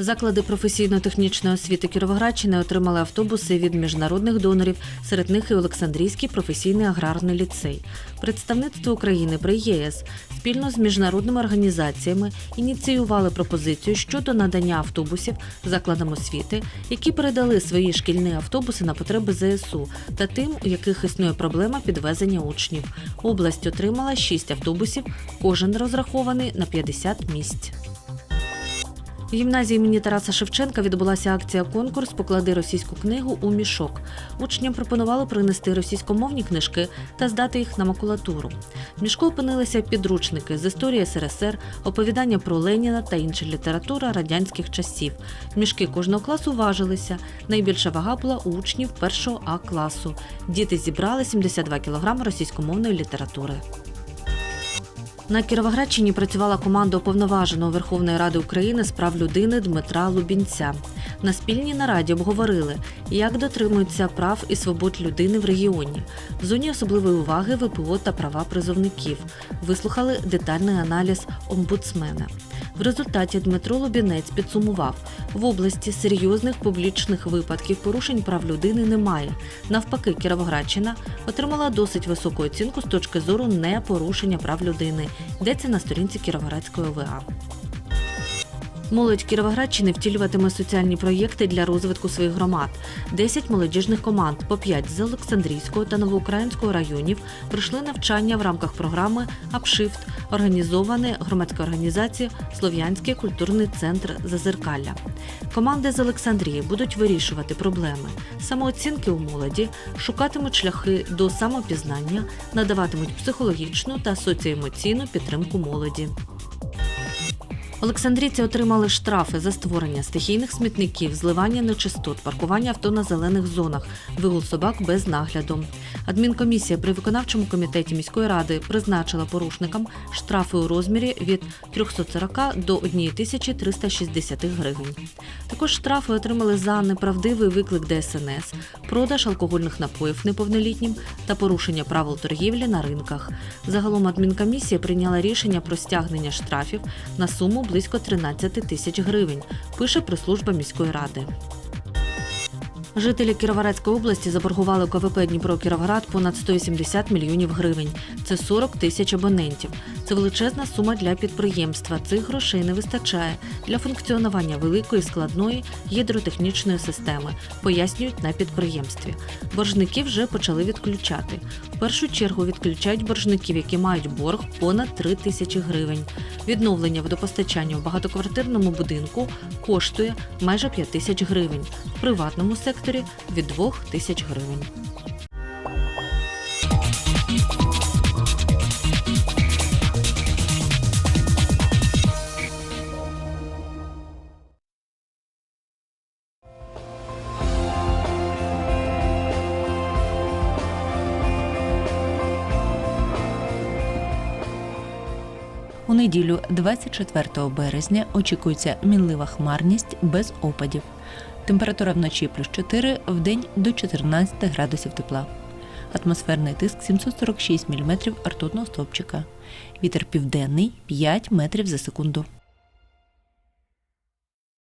Заклади професійно-технічної освіти Кіровоградщини отримали автобуси від міжнародних донорів, серед них і Олександрійський професійний аграрний ліцей. Представництво України при ЄС спільно з міжнародними організаціями ініціювали пропозицію щодо надання автобусів закладам освіти, які передали свої шкільні автобуси на потреби ЗСУ та тим, у яких існує проблема підвезення учнів. Область отримала 6 автобусів, кожен розрахований на 50 місць. В гімназії імені Тараса Шевченка відбулася акція конкурс Поклади російську книгу у мішок. Учням пропонували принести російськомовні книжки та здати їх на макулатуру. В мішку опинилися підручники з історії СРСР, оповідання про Леніна та інша література радянських часів. Мішки кожного класу важилися. Найбільша вага була у учнів першого А класу. Діти зібрали 72 кг російськомовної літератури. На Кіровоградщині працювала команда уповноваженого Верховної Ради України з прав людини Дмитра Лубінця. На спільній нараді обговорили, як дотримуються прав і свобод людини в регіоні, в зоні особливої уваги ВПО та права призовників. Вислухали детальний аналіз омбудсмена. В результаті Дмитро Лобінець підсумував, в області серйозних публічних випадків порушень прав людини немає. Навпаки, Кіровоградщина отримала досить високу оцінку з точки зору непорушення прав людини. Йдеться на сторінці Кіровоградської ОВА. Молодь Кіровоградщини втілюватиме соціальні проєкти для розвитку своїх громад. 10 молодіжних команд, по 5 з Олександрійського та Новоукраїнського районів, пройшли навчання в рамках програми «Апшифт», організоване громадською організацією Слов'янський культурний центр Зазеркалля. Команди з Олександрії будуть вирішувати проблеми самооцінки у молоді, шукатимуть шляхи до самопізнання, надаватимуть психологічну та соціоемоційну підтримку молоді. Олександрійці отримали штрафи за створення стихійних смітників, зливання нечистот, паркування авто на зелених зонах, вигул собак без нагляду. Адмінкомісія при виконавчому комітеті міської ради призначила порушникам штрафи у розмірі від 340 до 1360 гривень. Також штрафи отримали за неправдивий виклик ДСНС, продаж алкогольних напоїв неповнолітнім та порушення правил торгівлі на ринках. Загалом адмінкомісія прийняла рішення про стягнення штрафів на суму близько 13 тисяч гривень, пише прес-служба міської ради. Жителі Кіровоградської області заборгували КВП Дніпро Кіровоград понад 170 мільйонів гривень. Це 40 тисяч абонентів. Це величезна сума для підприємства. Цих грошей не вистачає для функціонування великої складної гідротехнічної системи, пояснюють на підприємстві. Боржники вже почали відключати. В першу чергу відключають боржників, які мають борг понад 3 тисячі гривень. Відновлення водопостачання у багатоквартирному будинку коштує майже 5 тисяч гривень, в приватному секторі від 2 тисяч гривень. У неділю, 24 березня, очікується мінлива хмарність без опадів. Температура вночі плюс 4, в день до 14 градусів тепла. Атмосферний тиск 746 мм ртутного стовпчика. Вітер південний 5 метрів за секунду.